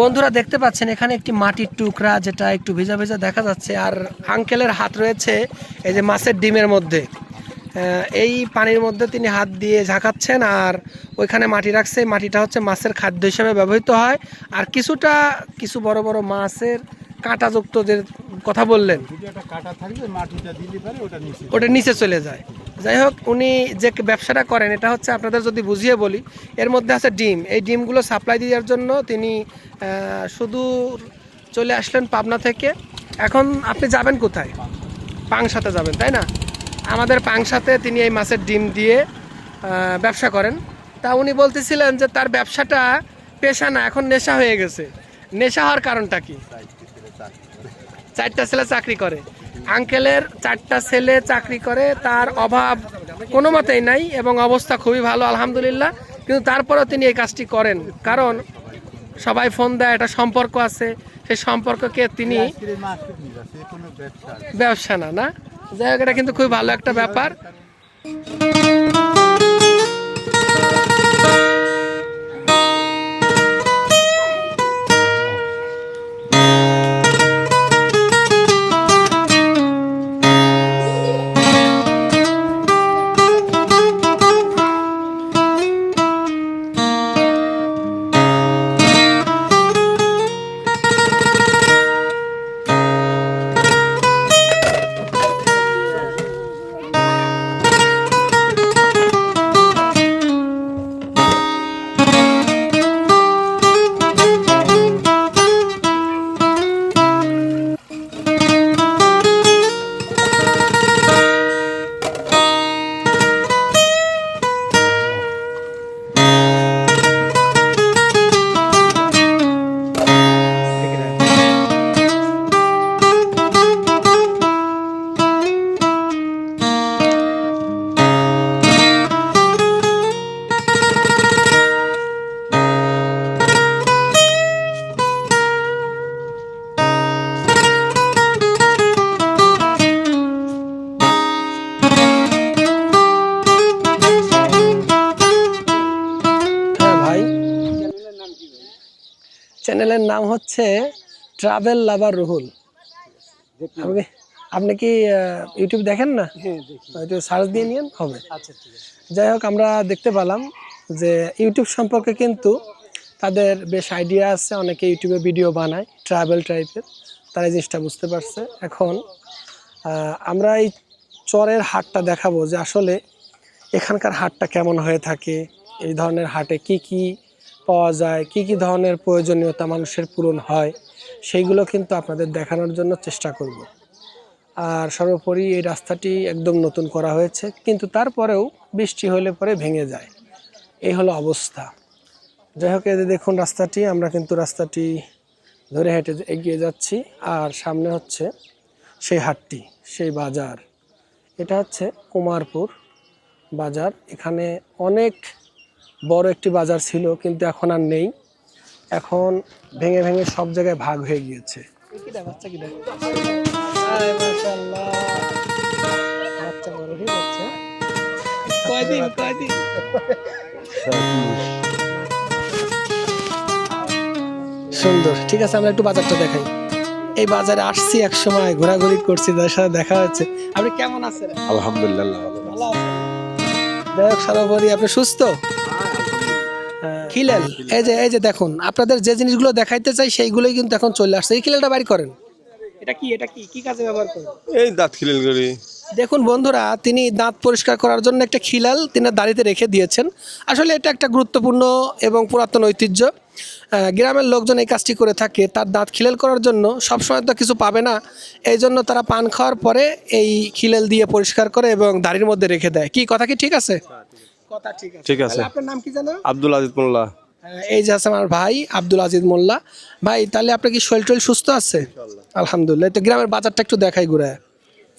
বন্ধুরা দেখতে পাচ্ছেন এখানে একটি মাটির টুকরা যেটা একটু ভেজা ভেজা দেখা যাচ্ছে আর আঙ্কেলের হাত রয়েছে এই যে মাছের ডিমের মধ্যে। এই পানির মধ্যে তিনি হাত দিয়ে ঝাঁকাচ্ছেন আর ওইখানে মাটি রাখছে। মাটিটা হচ্ছে মাছের খাদ্য হিসেবে ব্যবহৃত হয়। আর কিছুটা কিছু বড় বড় মাছের কাঁটাযুক্ত যে কথা বললেন ওটা নিচে চলে যায়। যাই হোক, উনি যে ব্যবসাটা করেন, এটা হচ্ছে আপনাদের যদি বুঝিয়ে বলি, এর মধ্যে আছে ডিম। এই ডিমগুলো সাপ্লাই দেওয়ার জন্য তিনি শুধু চলে আসলেন পাবনা থেকে। এখন আপনি যাবেন কোথায়? পাংশাতে যাবেন, তাই না? আমাদের পাংশাতে তিনি এই মাছের ডিম দিয়ে ব্যবসা করেন। তা উনি বলতেছিলেন যে তার ব্যবসাটা পেশা না, এখন নেশা হয়ে গেছে। নেশা হওয়ার কারণটা কি? চারটা ছেলে চাকরি করে। আঙ্কেলের চারটা ছেলে চাকরি করে, তার অভাব কোনো মতেই নাই এবং অবস্থা খুবই ভালো, আলহামদুলিল্লাহ। কিন্তু তারপরেও তিনি এই কাজটি করেন। কারণ সবাই ফোন দেয়, একটা সম্পর্ক আছে। সেই সম্পর্ককে তিনি ব্যবসা না না? যাই হোক, এটা কিন্তু খুবই ভালো একটা ব্যাপার। চ্যানেলের নাম হচ্ছে ট্রাভেল লাভার রুহুল। আপনি আপনি কি ইউটিউব দেখেন না? সার্চ দিয়ে নিন হবে। আচ্ছা যাই হোক আমরা দেখতে পেলাম যে ইউটিউব সম্পর্কে কিন্তু তাদের বেশ আইডিয়া আছে। অনেকে ইউটিউবে ভিডিও বানায় ট্রাভেল টাইপের তারা এই জিনিসটা বুঝতে পারছে। এখন আমরা এই চরের হাটটা দেখাবো যে আসলে এখানকার হাটটা কেমন হয়ে থাকে এই ধরনের হাটে কি কি পাওয়া যায়, কি কি ধরনের প্রয়োজনীয়তা মানুষের পূরণ হয়, সেইগুলো কিন্তু আপনাদের দেখানোর জন্য চেষ্টা করব। আর সর্বোপরি এই রাস্তাটি একদম নতুন করা হয়েছে, কিন্তু তারপরেও বৃষ্টি হলে পরে ভেঙে যায়। এই হলো অবস্থা। যাই হোক যে দেখুন রাস্তাটি, আমরা কিন্তু রাস্তাটি ধরে হেঁটে এগিয়ে যাচ্ছি, আর সামনে হচ্ছে সেই হাটটি, সেই বাজার। এটা হচ্ছে কুমারপুর বাজার। এখানে অনেক বড় একটি বাজার ছিল কিন্তু এখন আর নেই। এখন ভেঙে ভেঙে সব জায়গায় ভাগ হয়ে গিয়েছে। কয়দিন কয়দিন? সুন্দর। ঠিক আছে আমরা একটু বাজারটা দেখাই। এই বাজারে আসছি এক সময় ঘোরাঘুরি করছি তাদের সাথে দেখা হচ্ছে। আপনি কেমন আছেন? আলহামদুলিল্লাহ ভালো আছেন। সর্বোপরি আপনি সুস্থ। খিলেল এই যে এই যে দেখুন আপনাদের যে জিনিসগুলো দেখাইতে চাই সেইগুলোই কিন্তু এখন চলে আসছে। এই খিলেলটা বাড়ি করেন? এটা কি এটা কি কি কাজে ব্যবহার করেন? এই দাঁত খিলিল করি। দেখুন বন্ধুরা তিনি দাঁত পরিষ্কার করার জন্য একটা খিলাল তিনি দাড়িতে রেখে দিয়েছেন। আসলে এটা একটা গুরুত্বপূর্ণ এবং পুরাতন ঐতিহ্য। গ্রামের লোকজন এই কাজটি করে থাকে। তার দাঁত খিলেল করার জন্য সবসময় তো কিছু পাবে না। এই জন্য তারা পান খাওয়ার পরে এই খিলেল দিয়ে পরিষ্কার করে এবং দাড়ির মধ্যে রেখে দেয়। কি কথা কি ঠিক আছে? কথা ঠিক আছে। ঠিক আছে। আপনার নাম কি জানো আব্দুল আজিজ মোল্লা। এই যে আছে আমার ভাই আব্দুল আজিজ মোল্লা। ভাই তাহলে আপনার কি শরীর টরীর সুস্থ আছে? আলহামদুলিল্লাহ। তো গ্রামের বাজারটা একটু দেখাই ঘুরে।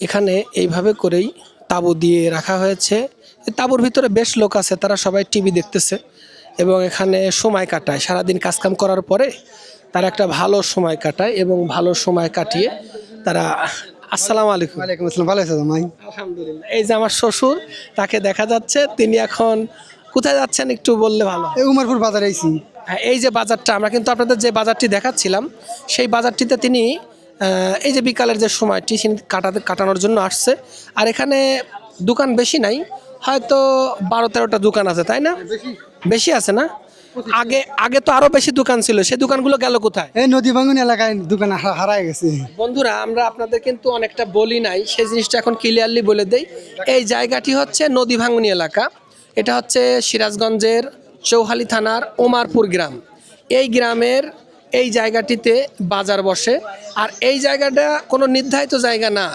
এখানে এইভাবে করেই তাঁবু দিয়ে রাখা হয়েছে। তাঁবুর ভিতরে বেশ লোক আছে তারা সবাই টিভি দেখতেছে এবং এখানে সময় কাটায়। সারাদিন কাজকাম করার পরে তারা একটা ভালো সময় কাটায় এবং ভালো সময় কাটিয়ে তারা আসসালামু আলাইকুম। ওয়ালাইকুম আসসালাম। ভালো আছে জামাই আলহামদুলিল্লাহ। এই যে আমার শ্বশুর তাকে দেখা যাচ্ছে তিনি এখন কোথায় যাচ্ছেন একটু বললে ভালো এই উমারপুর বাজারে আইছি। হ্যাঁ, এই যে বাজারটা আমরা কিন্তু আপনাদের যে বাজারটি দেখাচ্ছিলাম সেই বাজারটিতে তিনি এই যে বিকালের যে সময়টি তিনি কাটাতে কাটানোর জন্য আসছে। আর এখানে দোকান বেশি নাই হয়তো বারো তেরোটা দোকান আছে তাই না? বেশি আছে না? আগে আগে তো আরও বেশি দোকান ছিল সেই দোকানগুলো গেল কোথায়? এই নদী ভাঙুন এলাকায় দোকান হারায় গেছে। বন্ধুরা আমরা আপনাদের কিন্তু অনেকটা বলি নাই সেই জিনিসটা এখন ক্লিয়ারলি বলে দেই। এই জায়গাটি হচ্ছে নদী ভাঙুনি এলাকা। এটা হচ্ছে সিরাজগঞ্জের চৌহালি থানার ওমারপুর গ্রাম। এই গ্রামের এই জায়গাটিতে বাজার বসে। আর এই জায়গাটা কোনো নির্ধারিত জায়গা না।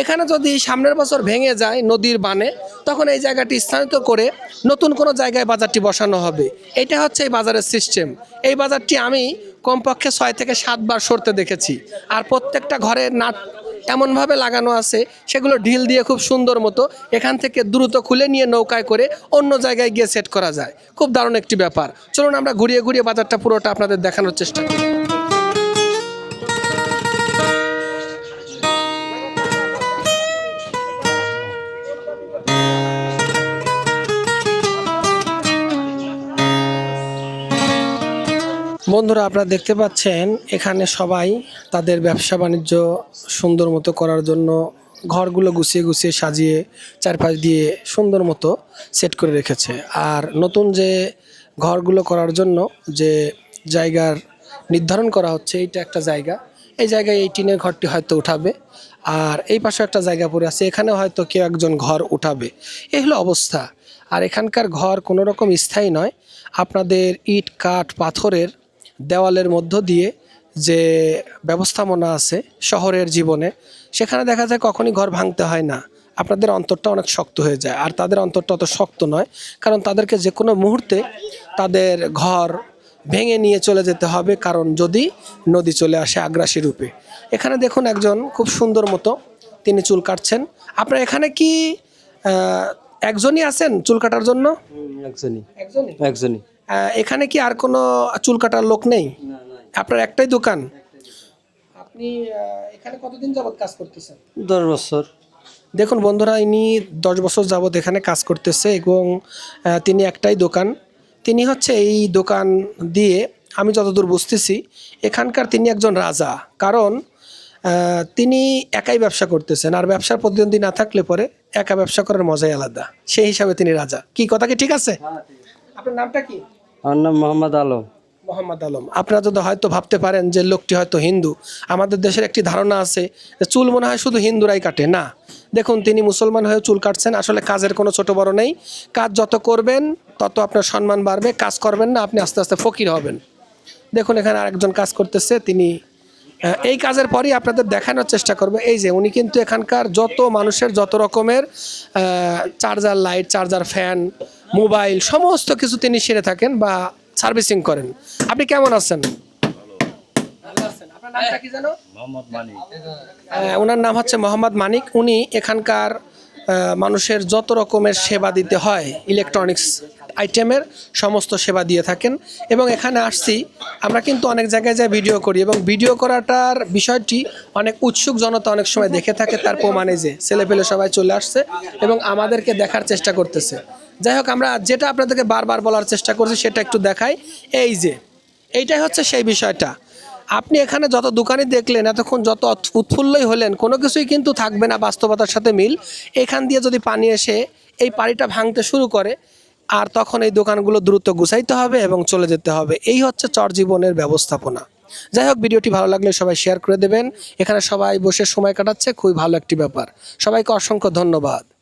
এখানে যদি সামনের বছর ভেঙে যায় নদীর বানে, তখন এই জায়গাটি স্থানিত করে নতুন কোনো জায়গায় বাজারটি বসানো হবে। এটা হচ্ছে এই বাজারের সিস্টেম এই বাজারটি আমি কমপক্ষে ছয় থেকে সাতবার সরতে দেখেছি। আর প্রত্যেকটা ঘরে নাট এমনভাবে লাগানো আছে, সেগুলো ঢিল দিয়ে খুব সুন্দর মতো এখান থেকে দ্রুত খুলে নিয়ে নৌকায় করে অন্য জায়গায় গিয়ে সেট করা যায়। খুব দারুণ একটি ব্যাপার। চলুন আমরা ঘুরিয়ে ঘুরিয়ে বাজারটা পুরোটা আপনাদের দেখানোর চেষ্টা করি। বন্ধুরা, আপনারা দেখতে পাচ্ছেন, এখানে সবাই তাদের ব্যবসা বাণিজ্য সুন্দর মতো করার জন্য ঘরগুলো গুছিয়ে গুছিয়ে সাজিয়ে চারপাশ দিয়ে সুন্দর মতো সেট করে রেখেছে। আর নতুন যে ঘরগুলো করার জন্য যে জায়গার নির্ধারণ করা হচ্ছে, এইটা একটা জায়গা। এই জায়গায় এই টিনের ঘরটি হয়তো উঠাবে, আর এই পাশে একটা জায়গা পড়ে আছে এখানে হয়তো কেউ একজন ঘর উঠাবে। এই হলো অবস্থা। আর এখানকার ঘর কোনো রকম স্থায়ী নয়। আপনাদের ইট, কাঠ, পাথরের দেওয়ালের মধ্য দিয়ে যে ব্যবস্থাপনা আছে শহরের জীবনে সেখানে দেখা যায় কখনই ঘর ভাঙতে হয় না। আপনাদের অন্তরটা অনেক শক্ত হয়ে যায়। আর তাদের অন্তরটা অত শক্ত নয় কারণ তাদেরকে যে কোনো মুহূর্তে তাদের ঘর ভেঙে নিয়ে চলে যেতে হবে কারণ যদি নদী চলে আসে আগ্রাসী রূপে। এখানে দেখুন একজন খুব সুন্দর মতো তিনি চুল কাটছেন। আপনার এখানে কি একজনই আছেন চুল কাটার জন্য? একজনই। একজনই? একজনই। এখানে কি আর কোনো চুল কাটার লোক নেই? আপনার একটাই দোকান? আপনি এখানে কতদিন যাবত কাজ করতেছেন? দশ বছর। দেখুন বন্ধুরা ইনি দশ বছর যাবত এখানে কাজ করতেছে এবং তিনি একটাই দোকান। তিনি হচ্ছে এই দোকান দিয়ে আমি যতদূর বুঝতেছি এখানকার তিনি একজন রাজা। কারণ তিনি একাই ব্যবসা করতেছেন। আর ব্যবসার প্রতিদ্বন্দ্বী না থাকলে পরে একা ব্যবসা করার মজাই আলাদা। সেই হিসাবে তিনি রাজা। কি কথা কি ঠিক আছে। আপনার নামটা কি? আমার নাম মোহাম্মদ আলম। মোহাম্মদ আলম। আপনারা যদি হয়তো ভাবতে পারেন যে লোকটি হয়তো হিন্দু আমাদের দেশের একটি ধারণা আছে যে চুল মনে হয় শুধু হিন্দুরাই কাটে না। দেখুন তিনি মুসলমান হয়ে চুল কাটছেন আসলে কাজের কোনো ছোট বড় নেই। কাজ যত করবেন তত আপনার সম্মান বাড়বে কাজ করবেন না আপনি আস্তে আস্তে ফকির হবেন। দেখুন এখানে আরেকজন কাজ করতেছে তিনি এই কাজের পরই আপনাদের দেখানোর চেষ্টা করবে। এই যে উনি কিন্তু এখানকার যত মানুষের যত রকমের charger light charger fan mobile সমস্ত কিছু তিনি সেরে থাকেন বা সার্ভিসিং করেন। আপনি কেমন আছেন? আপনার নামটা কি জানো আহ, ওনার নাম হচ্ছে মোহাম্মদ মানিক। উনি এখানকার মানুষের যত রকমের সেবা দিতে হয় ইলেকট্রনিক্স আইটেমের সমস্ত সেবা দিয়ে থাকেন এবং এখানে আসছি, আমরা কিন্তু অনেক জায়গায় যাই ভিডিও করি এবং ভিডিও করাটার বিষয়টি অনেক উৎসুক জনতা অনেক সময় দেখে থাকে, তার প্রমাণে যে ছেলেপেলে সবাই চলে আসছে এবং আমাদেরকে দেখার চেষ্টা করতেছে। যাই হোক, আমরা যেটা আপনাদেরকে বারবার বলার চেষ্টা করছি সেটা একটু দেখাই। এই যে, এইটাই হচ্ছে সেই বিষয়টা। আপনি এখানে যত দোকানই দেখলেন, এতক্ষণ যত উৎফুল্লই হলেন, কোনো কিছুই কিন্তু থাকবে না, বাস্তবতার সাথে মিল। এখান দিয়ে যদি পানি এসে এই পানিটা ভাঙতে শুরু করে আর তখন এই দোকানগুলো দ্রুত গুছাইতে হবে এবং চলে যেতে হবে। এই হচ্ছে চর জীবনের ব্যবস্থাপনা। যাই হোক, ভিডিওটি ভালো লাগলে সবাই শেয়ার করে দেবেন। এখানে সবাই বসে সময় কাটাচ্ছে, খুবই ভালো একটি ব্যাপার। সবাইকে অসংখ্য ধন্যবাদ।